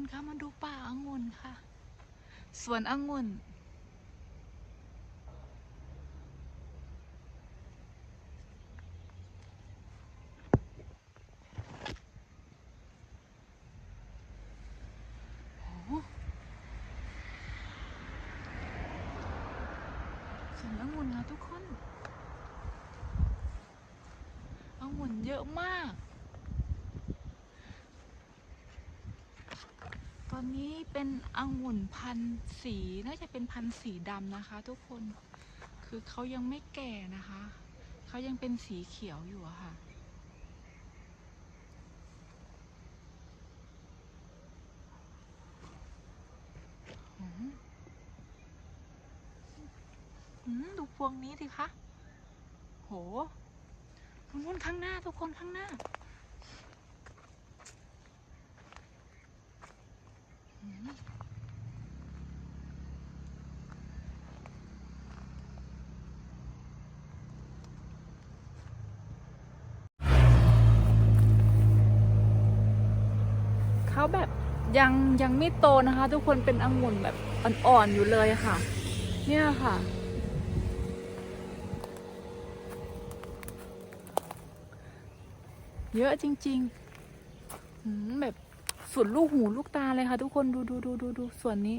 นคะมาดูป่าองุ่นค่ะ สวนองุ่นสวนองุ่นค่ะทุกคนองุ่นเยอะมาก ตอนนี้เป็นองุ่นพันสีน่าจะเป็นพันสีดำนะคะ ทุกคนคือเขายังไม่แก่นะคะ เขายังเป็นสีเขียวอยู่อะค่ะอืมดูพวงนี้สิคะ โหนู่นข้างหน้าทุกคนข้างหน้า เขาแบบยังยังไม่โตนะคะ ทุกคนเป็นองุ่นแบบอ่อนๆอยู่เลยค่ะ เนี่ยค่ะ เยอะจริงๆแบบสุดลูกหูลูกตาเลยค่ะ ทุกคนดูดูดูดูดูส่วนนี้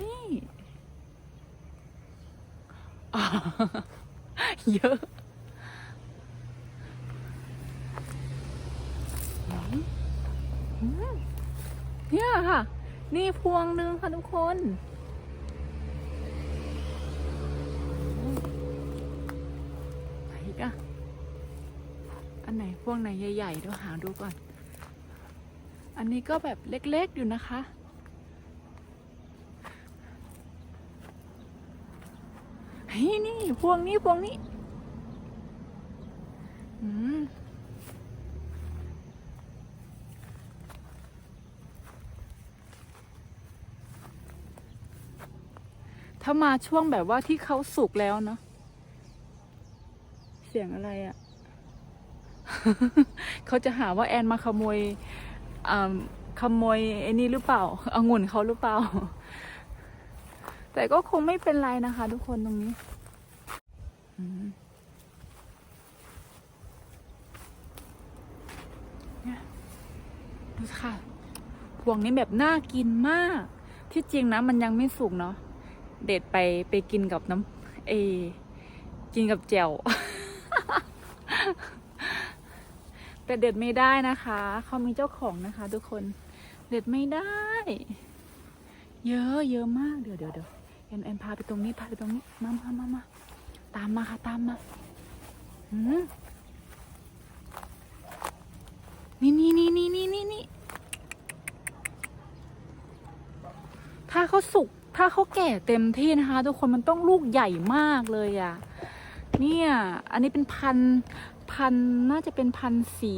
นี่ เยอะหืมหืม เนี่ยค่ะ นี่พวงหนึ่งค่ะทุกคน ไหนอีกอะอันไหนพวงไหนใหญ่ๆเดี๋ยวหาดูก่อน อันนี้ก็แบบเล็กๆอยู่นะคะเฮ้ยนี่พวงนี้พวงนี้ อืม ถ้ามาช่วงแบบว่าที่เขาสุกแล้วเนาะเสียงอะไรอะเขาจะหาว่าแอนมาขโมยอ่าขโมยไอ้นี่หรือเปล่าอางุ่นเขาหรือเปล่า แต่ก็คงไม่เป็นไรนะคะ ทุกคนตรงนี้นี่ยดูสิค่ะ พวงนี้แบบน่ากินมาก ที่จริงนะมันยังไม่สุกเนาะ เด็ดไปไปกินกับน้ำเอ กินกับแจ่วแต่เด็ดไม่ได้นะคะ เขามีเจ้าของนะคะ ทุกคนเด็ดไม่ได้ เยอะเยอะมากเดี๋ยวเดี๋ยวเดี๋ยวแอนแอนพาไปตรงนี้พาไปตรงนี้มามามามาตามมาค่ะตามมาอืมนี่นี่นี่นี่นี่นี่นี่ถ้าเขาสุก ถ้าเขาแก่เต็มที่นะคะ ทุกคนมันต้องลูกใหญ่มากเลยอะ่ะเนี่ยอันนี้เป็นพันพันน่าจะเป็นพันสี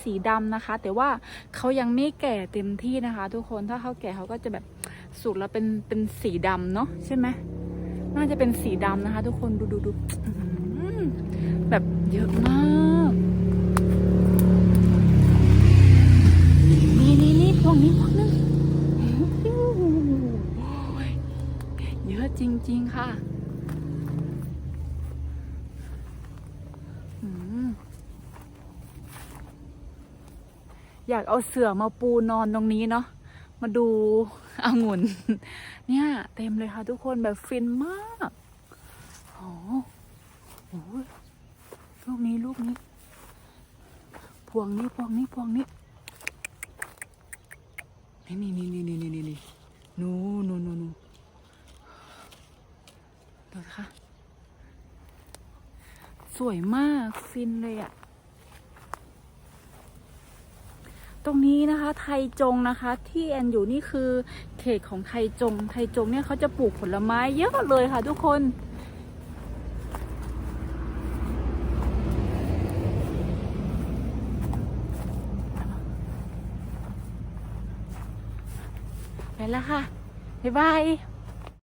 สีดำนะคะ แต่ว่าเขายังไม่แก่เต็มที่นะคะ ทุกคนถ้าเขาแก่เขาก็จะแบบสุกแล้วเป็นเป็นสีดำเนาะใช่ไหมน่าจะเป็นสีดำนะคะ ทุกคนดูดูดูแบบเยอะมากนี่นี่นี่พวกนี้พวกนึง จริง ๆ ค่ะอยากเอาเสื่อมาปูนอนตรงนี้เนาะมาดูองุ่น เนี่ย เต็มเลยค่ะทุกคนแบบฟินมากโอ้โหลูกนี้ลูกนี้ พวงนี้พวงนี้พวงนี้ นี่นี่นี่นี่นี่นี่นี่นู่นนู่นนู่นนู่น ดูสิคะสวยมากฟินเลยอะตรงนี้นะคะ ไทยจงนะคะ ที่แอนอยู่นี่คือเขตของไทยจง ไทยจงเนี่ยเขาจะปลูกผลไม้เยอะเลยค่ะทุกคนไปแล้วค่ะ บ๊ายบาย